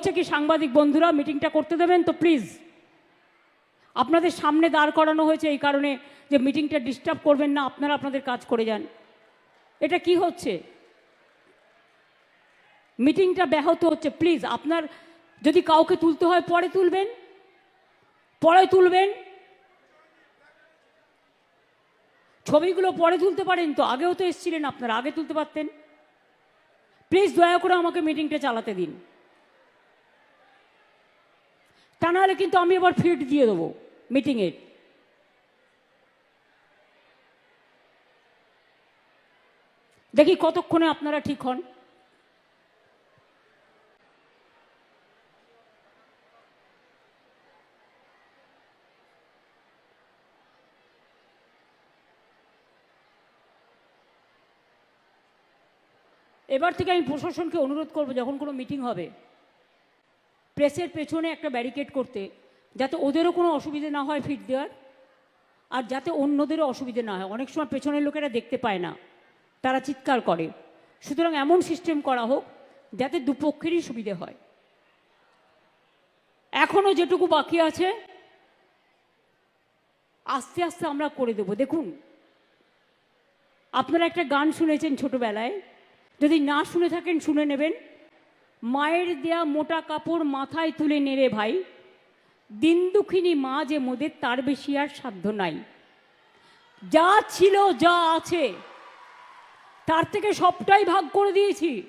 হচ্ছে কি সাংবাদিক বন্ধুরা মিটিংটা করতে দেবেন তো প্লিজ আপনাদের সামনে দাঁড় করানো হয়েছে এই কারণে যে মিটিংটা ডিস্টার্ব করবেন না, আপনারা আপনাদের কাজ করে যান। এটা কি হচ্ছে? মিটিংটা ব্যাহত হচ্ছে প্লিজ আপনার যদি কাউকে তুলতে হয়, পরে তুলবেন। পরে তুলবেন। ছবিগুলো পরে তুলতে পারেন তো, আগেও তো এসেছিলেন আপনারা, আগে তুলতে পারতেন। প্লিজ দয়া করে আমাকে মিটিংটা চালাতে দিন। তা নাহলে কিন্তু আমি এবার ফিড দিয়ে দেবো মিটিংয়ের দেখি কতক্ষণে আপনারা ঠিক হন। এবার থেকে আমি প্রশাসনকে অনুরোধ করব, যখন কোনো মিটিং হবে। প্রেসের পেছনে একটা ব্যারিকেড করতে, যাতে ওদেরও কোনো অসুবিধে না হয় ফিট দেওয়ার, আর যাতে অন্যদেরও অসুবিধে না হয়। অনেক সময় পেছনের লোকেরা দেখতে পায় না, তারা চিৎকার করে। সুতরাং এমন সিস্টেম করা হোক, যাতে দুপক্ষেরই সুবিধে হয়। এখনও যেটুকু বাকি আছে, আস্তে আস্তে আমরা করে দেব। দেখুন, আপনারা একটা গান শুনেছেন ছোটবেলায়। যদি না শুনে থাকেন, শুনে নেবেন। মায়ের দেয়া মোটা কাপড় মাথায় তুলে নেড়ে ভাই। দিন দুঃখিনী মা যে মোদের, তার বেশি আর সাধ্য নাই। যা ছিল, যা আছে, তার থেকে সবটাই ভাগ করে দিয়েছি।